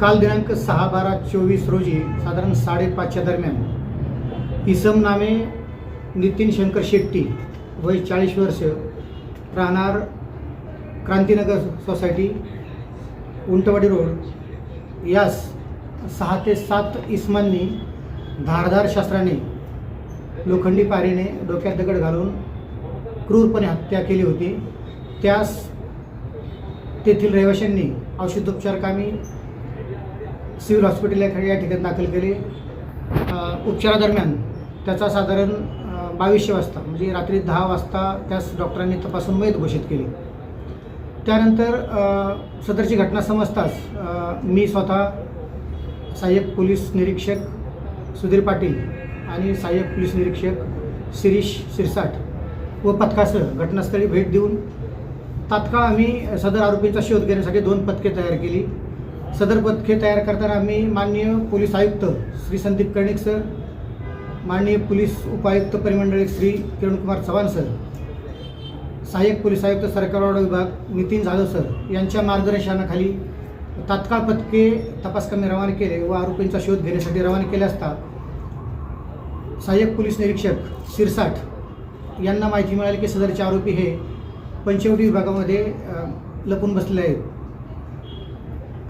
काल दिनांक सहा बारा चोवीस रोजी साधारण साडेपाचच्या दरम्यान इसम नामे नितीन शंकर शेट्टी वय चाळीस वर्ष राहणार क्रांतीनगर सोसायटी उंटवाडी रोड. यास सहा ते सात इसमांनी धारधार शस्त्राने लोखंडी पारीने डोक्यात दगड घालून क्रूरपणे हत्या केली होती. त्यास तेथील रहिवाशांनी औषधोपचारकामी सिव्हिल हॉस्पिटल या ठिकाणी दाखल केले. उपचारादरम्यान त्याचा साधारण बावीसशे वाजता म्हणजे रात्री दहा वाजता त्यास डॉक्टरांनी तपासून मयत घोषित केले. त्यानंतर सदरची घटना समजताच मी स्वतः सहाय्यक पोलीस निरीक्षक सुधीर पाटील आणि सहाय्यक पोलीस निरीक्षक शिरीष शिरसाट व पथकासह घटनास्थळी भेट देऊन तात्काळ आम्ही सदर आरोपींचा शोध घेण्यासाठी दोन पथके तयार केली. सदर पथके तयार करताना आम्ही माननीय पोलीस आयुक्त श्री संदीप कर्णिक सर माननीय पोलीस उपायुक्त परिमंडळी श्री किरणकुमार चव्हाण सर सहाय्यक पोलीस आयुक्त सरकारवाडा विभाग नितीन जाधव सर यांच्या मार्गदर्शनाखाली तात्काळ पथके तपास कमी रवाना केले व आरोपींचा शोध घेण्यासाठी रवाना केले असता सहाय्यक पोलीस निरीक्षक शिरसाट यांना माहिती मिळाली की सदरचे आरोपी हे पंचवटी विभागामध्ये लपून बसलेले आहेत.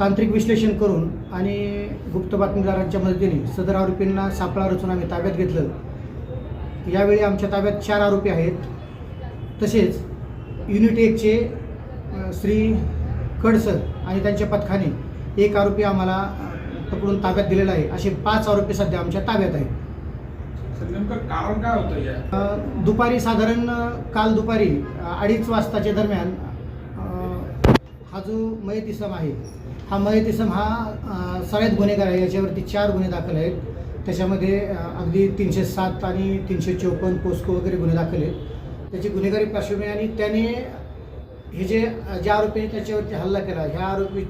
तांत्रिक विश्लेषण करून आणि गुप्त बातमीदारांच्या मदतीने सदर आरोपींना सापळा रचून आम्ही ताब्यात घेतलं. यावेळी आमच्या ताब्यात चार आरोपी आहेत. तसेच युनिट एकचे श्री कडसर आणि त्यांच्या पथकाने एक आरोपी आम्हाला पकडून ताब्यात दिलेला आहे. असे पाच आरोपी सध्या आमच्या ताब्यात आहेत. नेमकं कारण काय होतं या? दुपारी साधारण काल दुपारी अडीच वाजताच्या दरम्यान हा जो मयत इसम आहे हा मयत इसम हा सगळ्यात गुन्हेगार आहे. याच्यावरती चार गुन्हे दाखल आहेत. त्याच्यामध्ये अगदी तीनशे सात आणि तीनशे चौपन्न पोस्को वगैरे गुन्हे दाखल आहेत. त्याची गुन्हेगारी पार्श्वभूमी आणि त्याने हे जे ज्या आरोपीने त्याच्यावरती हल्ला केला ह्या आरोपी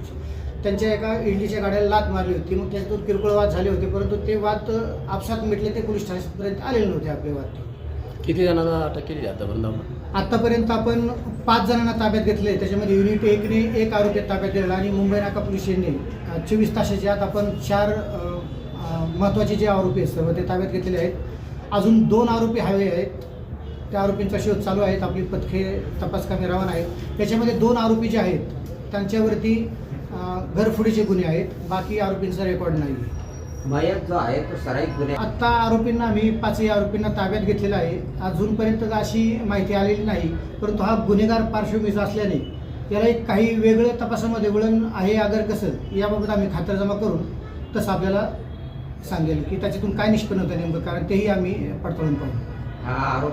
त्यांच्या एका इडलीच्या गाड्याला लात मारली होती. मग त्याच्यातून किरकोळ वाद झाले होते. परंतु ते वाद आपसात मिटले ते पोलीस ठाण्यापर्यंत आलेले नव्हते आपले वाद. किती जणांना अटक केली आतापर्यंत आपण? आतापर्यंत आपण पाच जणांना ताब्यात घेतले त्याच्यामध्ये युनिट एकने एक आरोपी ताब्यात दिलेला आणि मुंबई नाका पोलीस स्टेशनने चोवीस तासाच्या आत आपण चार महत्त्वाचे जे आरोपी आहेत सर्व ते ताब्यात घेतलेले आहेत. अजून दोन आरोपी हवे आहेत. त्या आरोपींचा शोध चालू आहेत. आपली पथके तपास कामे रवाना आहेत. त्याच्यामध्ये दोन आरोपी जे आहेत त्यांच्यावरती घरफोडीचे गुन्हे आहेत. बाकी आरोपींचा रेकॉर्ड नाही. मयत जो आहे तो सराईत गुन्हे आत्ता आरोपींना आम्ही पाचही आरोपींना ताब्यात घेतलेला आहे. अजूनपर्यंत अशी माहिती आलेली नाही परंतु हा गुन्हेगार पार्श्वभूमीचा असल्याने याला एक काही वेगळं तपासामध्ये वळण आहे अगर कसं याबाबत आम्ही खातरजमा करून तसं आपल्याला सांगेल की त्याच्यातून काय निष्पन्न होतं नेमकं कारण तेही आम्ही पडताळून पाहू. हा आरोप